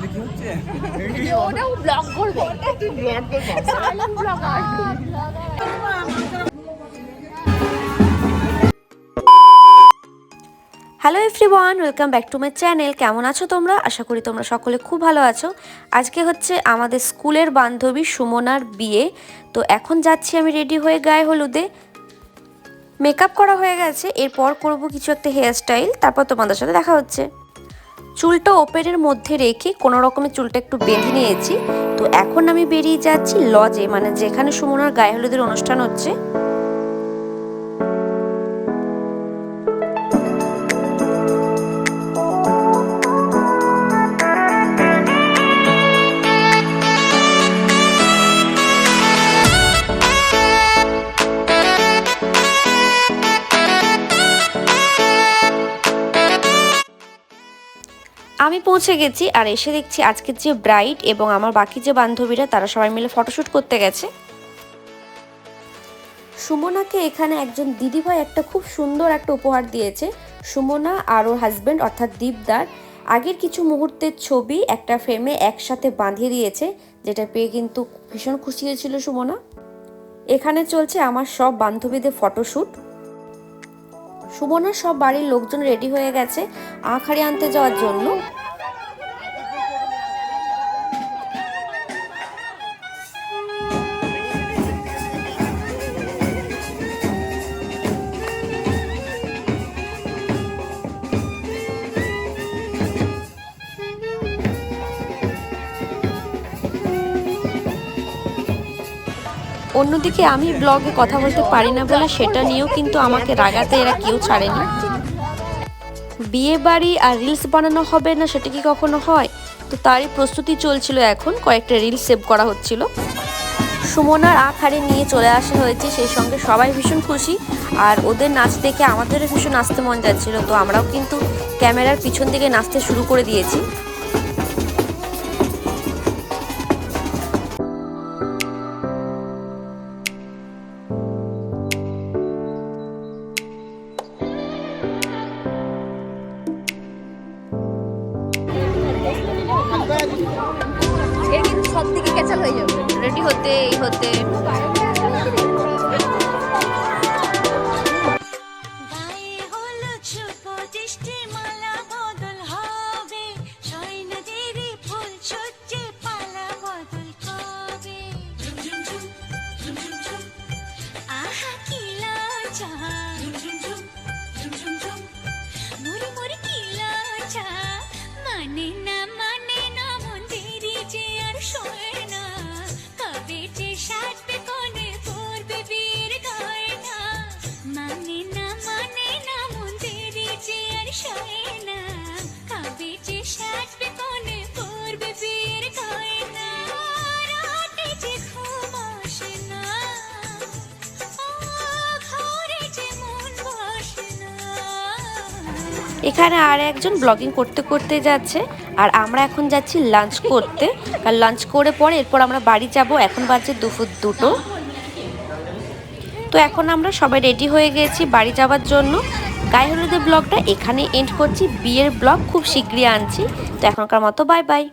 এটা কি হচ্ছে? ওটাও ব্লগ করবে। Blog blogger hello everyone welcome back to my channel কেমন আছো তোমরা? আশা করি তোমরা সকলে খুব ভালো আছো। আজকে হচ্ছে আমাদের স্কুলের বান্ধবী সুমনার বিয়ে। তো এখন যাচ্ছি আমি রেডি হয়ে গায়ে হলুদে। মেকআপ করা হয়ে গেছে এরপর করব কিছু একটা হেয়ার স্টাইল তারপর তোমাদের সাথে দেখা হচ্ছে। চুলটা ওপেনের মধ্যে রেখে কোনো রকমের চুলটা একটু বেঁধে নিয়েছি। তো এখন আমি বেরিয়ে যাচ্ছি লজে মানে যেখানে সুমনার গায়ে হলুদের অনুষ্ঠান হচ্ছে। আমি পৌঁছে গেছি আর এসে দেখছি আজকের যে ব্রাইড এবং আমার বাকি যে বান্ধবীরা, তারা সবাই মিলে ফটোশ্যুট করতে গেছে। সুমনাকে এখানে একজন দিদিভাই একটা খুব সুন্দর একটা উপহার দিয়েছে। সুমনা আর ওর হাজব্যান্ড অর্থাৎ দীপদার, আগের কিছু মুহূর্তের ছবি একটা ফ্রেমে একসাথে বাঁধিয়ে দিয়েছে, যেটা পেয়ে কিন্তু ভীষণ খুশি হয়েছিল সুমনা। এখানে চলছে আমার সব বান্ধবীদের ফটোশ্যুট সুমনার সব বাড়ির লোকজন রেডি হয়ে গেছে আখ হাড়ি আনতে যাওয়ার জন্য। অন্যদিকে আমি ব্লগে কথা বলতে পারি না বলে সেটা নিয়েও কিন্তু আমাকে রাগাতে এরা কেউ ছাড়েনি। বিয়ে বাড়ি আর রিলস বানানো হবে না সেটা কি কখনো হয়? তো তারই প্রস্তুতি চলছিল এখন, কয়েকটা রিলস সেভ করা হচ্ছিল। সুমনার আখ হাড়ি নিয়ে চলে আসা হয়েছে, সেই সঙ্গে সবাই ভীষণ খুশি। আর ওদের নাচ দেখে আমাদেরও ভীষণ নাচতে মন যাচ্ছিল, তো আমরাও কিন্তু ক্যামেরার পিছন দিকে নাচতে শুরু করে দিয়েছি। এর কিন্তু সব দিকে ক্যাচাল হয়ে যাবে। রেডি হতে এই হতে। shut up. এখানে আর একজন ব্লগিং করতে করতে যাচ্ছে, আর আমরা এখন যাচ্ছি লাঞ্চ করতে। আর লাঞ্চ করে পরে এরপর আমরা বাড়ি যাব, এখন বাজে দুপুর দুটো। তো এখন আমরা সবাই রেডি হয়ে গেছি বাড়ি যাওয়ার জন্য। গায়ে হলুদের ব্লগটা এখানে এন্ড করছি। বিয়ের ব্লগ খুব শীঘ্রই আনছি। তো এখনকার মতো বাই বাই